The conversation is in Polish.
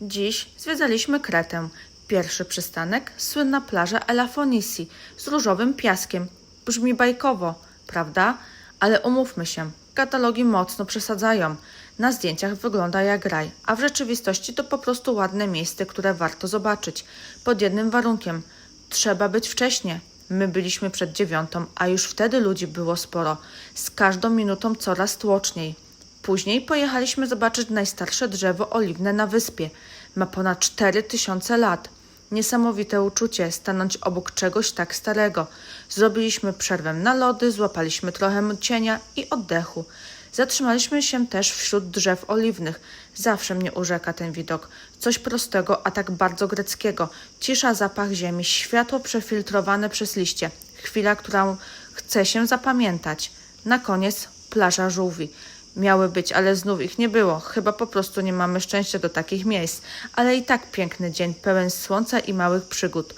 Dziś zwiedzaliśmy Kretę. Pierwszy przystanek słynna plaża Elafonisi z różowym piaskiem. Brzmi bajkowo, prawda? Ale umówmy się, katalogi mocno przesadzają. Na zdjęciach wygląda jak raj, a w rzeczywistości to po prostu ładne miejsce, które warto zobaczyć. Pod jednym warunkiem. Trzeba być wcześnie. My byliśmy przed dziewiątą, a już wtedy ludzi było sporo. Z każdą minutą coraz tłoczniej. Później pojechaliśmy zobaczyć najstarsze drzewo oliwne na wyspie. Ma ponad 4000 lat. Niesamowite uczucie stanąć obok czegoś tak starego. Zrobiliśmy przerwę na lody, złapaliśmy trochę cienia i oddechu. Zatrzymaliśmy się też wśród drzew oliwnych. Zawsze mnie urzeka ten widok. Coś prostego, a tak bardzo greckiego. Cisza, zapach ziemi, światło przefiltrowane przez liście. Chwila, którą chce się zapamiętać. Na koniec plaża żółwi. Miały być, ale znów ich nie było. Chyba po prostu nie mamy szczęścia do takich miejsc. Ale i tak piękny dzień, pełen słońca i małych przygód.